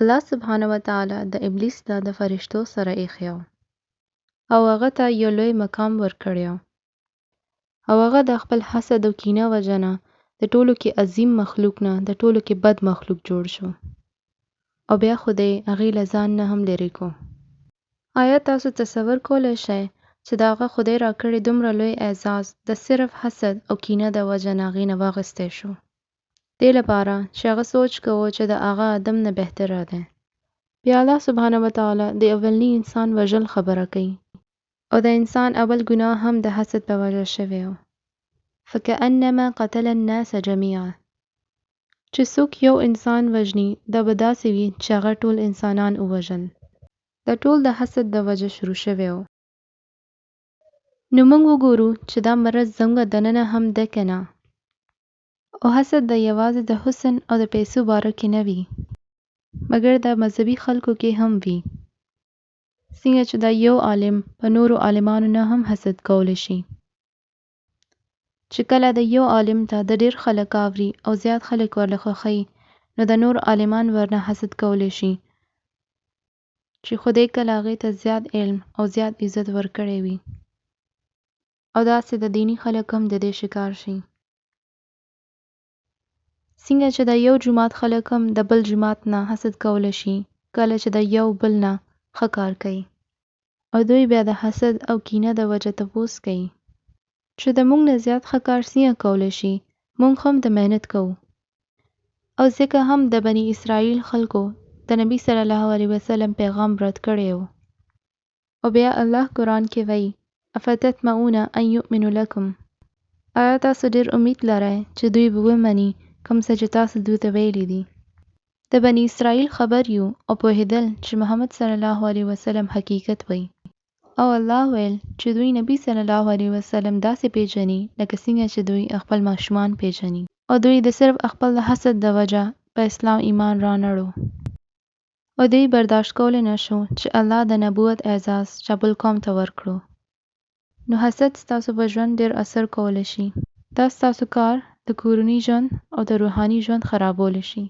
الله سبحانه وتعالی د ابلیس ته د فرښتو سره ایښی او هغه ته یو لوی مقام ورکړی او هغه د خپل حسد او کینه وجه نه د ټولو کې عظیم مخلوق نه د ټولو کې بد مخلوق جوړ شو. او بیا خو دی هغې له ځان نه هم لرې کو آیا تاسو تصور کولی شئ چې د هغه خدای راکړی دومره لوی اعزاز د صرف حسد او کینه د وجه نه هغې نه واخیستی شو دې لپاره چې هغه سوچ کوو چې د هغه ادم نه بهتره دی بیا الله سبحانه وتعالی د اولني انسان وژل خبره کوي. او د انسان اول ګناه هم د حسد په وجه شوی و فکأنما قتل الناس جميعا. چې څوک یو انسان وژني دا به داسې وي چې هغه ټول انسانان ووژل. دا ټول د حسد د وجه شروع شوی و نو موږ وګورو چې دا مرض زموږ دننه هم ده که نه او حسد د یوازې د حسن او د پیسو باره کې نه وي مګر د مذهبي خلکو کې هم وي. څنګه چې دا یو عالم په نورو عالمانو نه هم حسد کولی شي. چې کله د یو عالم ته د ډیر خلک اوري او زیات خلک ورله خوښوي نو د نور عالمان ورنه حسد کولی شي. چې خدای کله هغې ته زیات علم او زیات عزت ورکړی وي. او داسې د دینی خلک هم د دې شکار شي څنګه چې د یو جومات خلک هم د بل جومات نه حسد کولی شي کله چې د یو بل نه ښه کار کوي. او دوی بیا د حسد او کینه د وجه تپوس کوي. چې د موږ نه زیات ښه کار څنګه کولی شي موږ هم د مهنت کوو. او ځکه هم د بني اسرائیل خلکو د نبی صلی الله علیه وسلم پیغام رد کړی و. او بیا الله قرآن کې وایي افتطمعون ان یؤمنوا لکم. آیا تاسو ډیر امید لرئ چې دوی به ومني کوم څه چې تاسو دوی ته ویلي دي. د بني اسرائیل خبر یو او پوهېدل چې محمد صلی الله علیه وسلم حقیقت وایي او الله ویل چې دوی نبی صلی الله علیه وسلم داسې پیژني لکه څنګه چې دوی خپل ماشومان پیژني. او دوی د صرف خپل حسد د وجه په اسلام ایمان رانړو او دوی برداشت کولی نشو چې الله د نبوت اعزاز چبل قوم ته ورکړو. نو حسد ستاسو په ژوند ډیر اثر کولی شي. دا ستاسو کار د کورني ژوند او د روحاني ژوند خرابولی شي